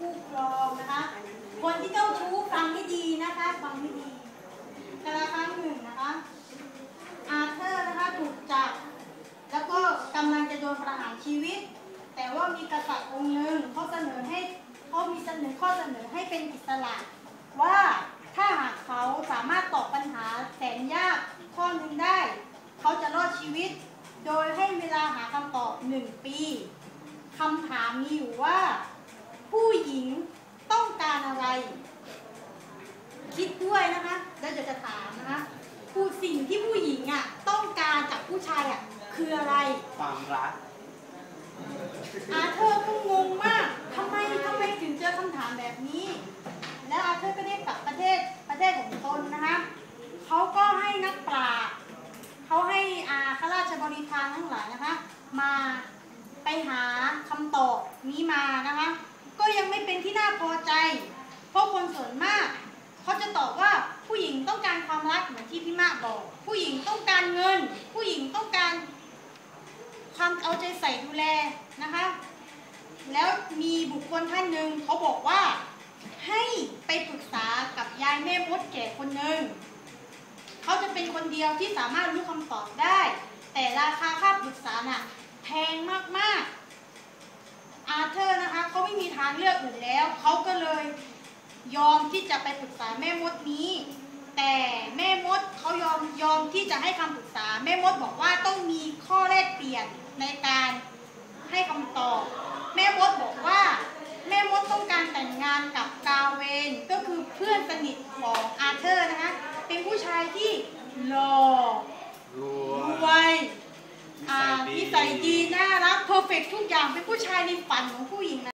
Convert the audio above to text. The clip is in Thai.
คู่ครองนะคะ คนที่เจ้าชู้ฟังให้ดีนะคะฟังให้ดีกระครั้งหนึ่งนะคะ อาเธอร์นะคะถูกจับแล้วก็กำลังจะโดนประหารชีวิต แต่ว่ามีกษัตริย์องค์หนึ่งเขาเสนอให้เขามีเสนอข้อเสนอให้เป็นอิสระว่าถ้าหากเขาสามารถตอบปัญหาแสนยากข้อหนึ่งได้ เขาจะรอดชีวิต โดยให้เวลาหาคำตอบหนึ่งปีคำถามมีอยู่ว่า ผู้หญิงต้องการอะไร คิดด้วยนะคะแล้วเดี๋ยวจะถามนะคะผู้สิ่งที่ผู้หญิงอะต้องการจากผู้ชายอะคืออะไร ความรักอาเธอร์ก็งงมากทำไมทำไมถึงเจอคำถามแบบนี้ แล้วอาเธอร์ก็ได้กลับประเทศประเทศของตนนะคะเขาก็ให้นักปราชญ์เขาให้อาข้าราชบริพารทั้งหลายนะคะ มาไปหาคำตอบนี้มานะคะก็ ยังไม่เป็นที่น่าพอใจ เพราะคนส่วนมาก เขาจะตอบว่าผู้หญิงต้องการความรักเหมือนที่พี่มากบอก ผู้หญิงต้องการเงิน ผู้หญิงต้องการความเอาใจใส่ดูแลนะคะ แล้วมีบุคคลท่านหนึ่งเขาบอกว่าให้ไปปรึกษากับยายแม่มดแก่คนหนึ่งเขาจะเป็นคนเดียวที่สามารถรู้คำตอบได้ แต่ราคาค่าปรึกษาน่ะแพงมากๆ อาเธอร์นะคะเขาไม่มีทางเลือกอื่นแล้ว เขาก็เลยยอมที่จะไปปรึกษาแม่มดนี้ แต่แม่มดเขายอมยอมที่จะให้คำปรึกษา แม่มดบอกว่าต้องมีข้อแลกเปลี่ยนในการให้คำตอบ แม่มดบอกว่า แม่มดต้องการแต่งงานกับกาเวนก็คือเพื่อนสนิทของอาเธอร์นะคะเป็นผู้ชายที่หล่อรวรวยยอ่านิสัยดีน่ารักเพอร์เฟกทุกอย่างเป็นผู้ชายในฝันของผู้หญิงนะ